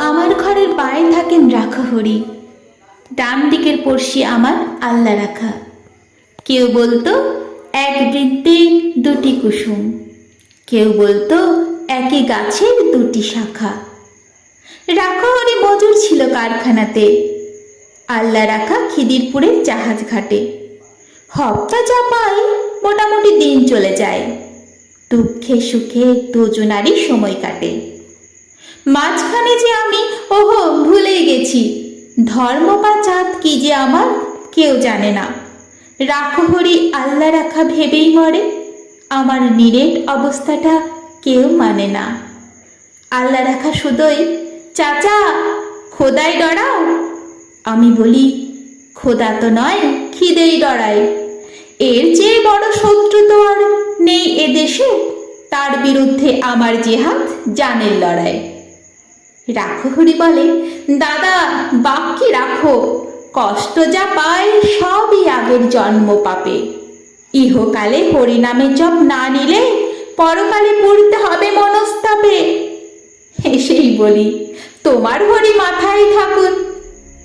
আমার ঘরের পায়ে থাকেন রাখা হরি। ডান দিকের পড়শি আমার আল্লাহ রাখা। কেউ বলতো, এক বৃত্তে দুটি কুসুম। কেউ বলতো, একই গাছের দুটি শাখা। রাখা হরি মজুর ছিল কারখানাতে। আল্লাহ রাখা খিদিরপুরের জাহাজ ঘাটে। হপ্তা যা পাই মোটামুটি দিন চলে যায়। দুঃখে সুখে দুজনারই সময় কাটে। মাঝখানে যে আমি, ওহো ভুলেই গেছি। ধর্ম বা চাঁদ কি যে আমার, কেউ জানে না। রাখো হরি, আল্লাহ রাখা ভেবেই মরে। আমার নিরেট অবস্থাটা কেউ মানে না। আল্লাহ রাখা শুধুই চাচা, খোদাই ডরাও। আমি বলি, খোদা তো নয়, খিদেই ডরাই এর চেয়ে বড় শত্রু তো আর নেই এদেশে তার বিরুদ্ধে আমার জেহাদ, জানের লড়াই। রাখো হরি বলে, দাদা বাক্যে রাখো। কষ্ট যা পায়, সবই আগের জন্ম পাপে। ইহকালে হরিনামে জপ না নিলে, পরকালে পড়তে হবে মনস্তাপে। হেসেই বলি, তোমার হরি মাথায় থাকুন।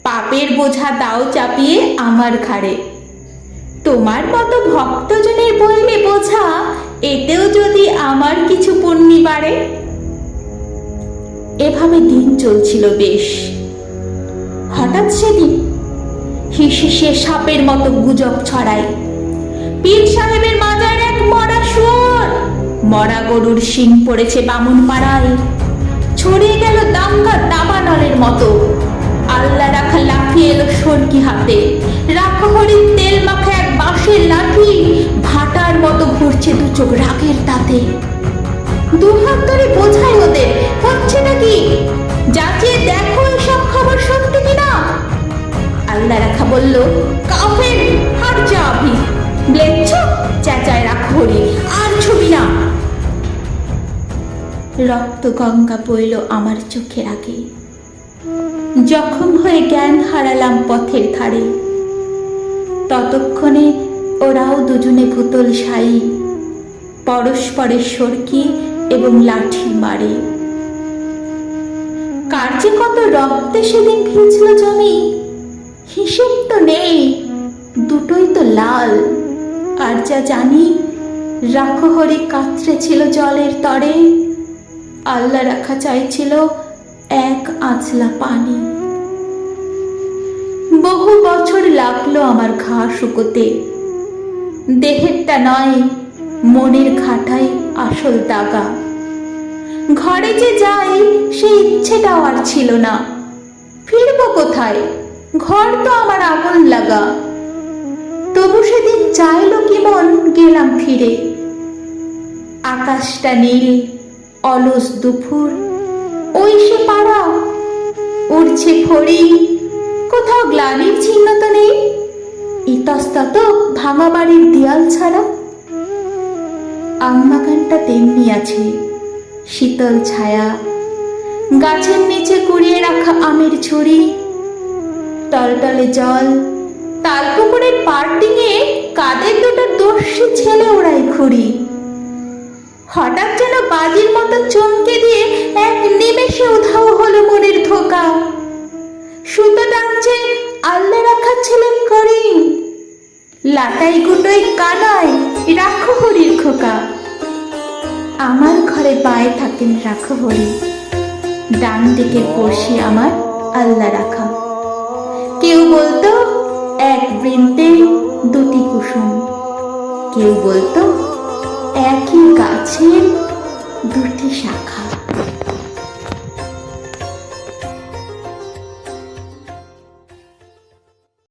পাপের বোঝা দাও চাপিয়ে আমার ঘাড়ে। তোমার মতো ভক্তজনের বইলে বোঝা, এতেও যদি আমার কিছু পুণ্যি বাড়ে? এভাবে দিন চলছিল বেশ। হঠাৎ সেদিন হিসিসে সাপের মতো গুজব ছড়ায়। পীর সাহেবের মাজার এক মরা শুয়োর। মরা গরুর শিং পড়েছে বামুন পাড়ায়। ছড়িয়ে গেল দাঙ্গা দাবানলের মতো। আল্লাহ রাখা লাফিয়ে এলো সরকি হাতে। রাখা হরির তেল মাখা বাঁশের লাঠি ভাটার মতো ঘুরছে দু চোখ রাগের তাতে। দু হাত ধরে বোঝাই ওদের, হচ্ছে নাকি? যাচিয়ে দেখো এসব খবর সত্যি কিনা? আল্লাহ রাখা বলল, কাফের, হার চেঁচায় রাখো হরি, আর ছবি না। রক্ত গঙ্গা বইল আমার চোখের আগে। জখম হয়ে জ্ঞান হারালাম পথের ধারে ততক্ষণে ওরাও দুজনে ভূতল সাই পরস্পরের সরকি এবং লাঠি মারে। কার যে কত রক্তে সেদিন ভিজল জমি, হিসেব তো নেই, দুটোই তো লাল। আর যা জানি রাখো হরি কাত্রে ছিল জলের তরে, আল্লাহ রাখা চাইছিল এক আঁচলা পানি। লাগল আমার ঘা শুকোতে। দেহেরটা নয়, মনের খাটাই আসল দাগা। ঘরে যে যাই, সেই ইচ্ছেটাও আর ছিল না। ফিরবো কোথায়? ঘর তো আমার আগুন লাগা। তবু সেদিন চাইলো কি মন, গেলাম ফিরে। আকাশটা নীল, অলস দুপুর ওই সে পাড়া, উড়ছে ফড়ি। কোথাও গ্লানির চিহ্ন তো নেই? ইতস্তত ভাঙা বাড়ির দেয়াল ছাড়া? আমবাগানটা তেমনি আছে, শীতল ছায়া। গাছের নিচে কুড়িয়ে রাখা আমের ছড়ি টলটলে জল, তাল তালপুকুরের পার্টিংয়ে কাদের দুটো দস্যি ছেলে ওড়াই ঘুরি হঠাৎ যেন বাজির মতো চমকে দিয়ে এক নিমেষে উধাও হলো মনের ধোকা। লাটাই গুটোই কানায় রাখো হরির খোকা। আমার ঘরে পায়ে থাকেন, রাখো হরি। ডান দিকে পড়শি আমার আল্লাহ রাখা। কেউ বলতো, এক বৃন্তে দুটি কুসুম। কেউ বলতো, একই গাছের